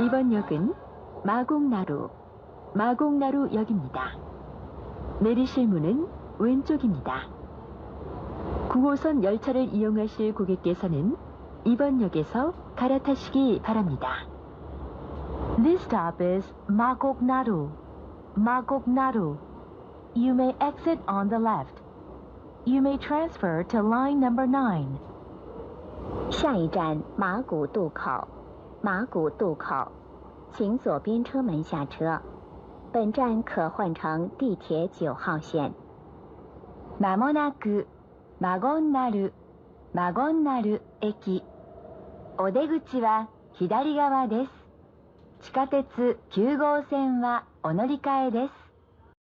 이번 역은 마곡나루, 마곡나루 역입니다. 내리실 문은 왼쪽입니다. 9호선 열차를 이용하실 고객께서는 이번 역에서 갈아타시기 바랍니다. This stop is Magoknaru. Magoknaru. You may exit on the left. You may transfer to line number 9. 下一站马古渡口，马古渡口，请左边车门下车。本站可换乘地铁九号线。まもなく、マゴンナル、マゴンナル駅。お出口は左側です。地下鉄9号線はお乗り換えです。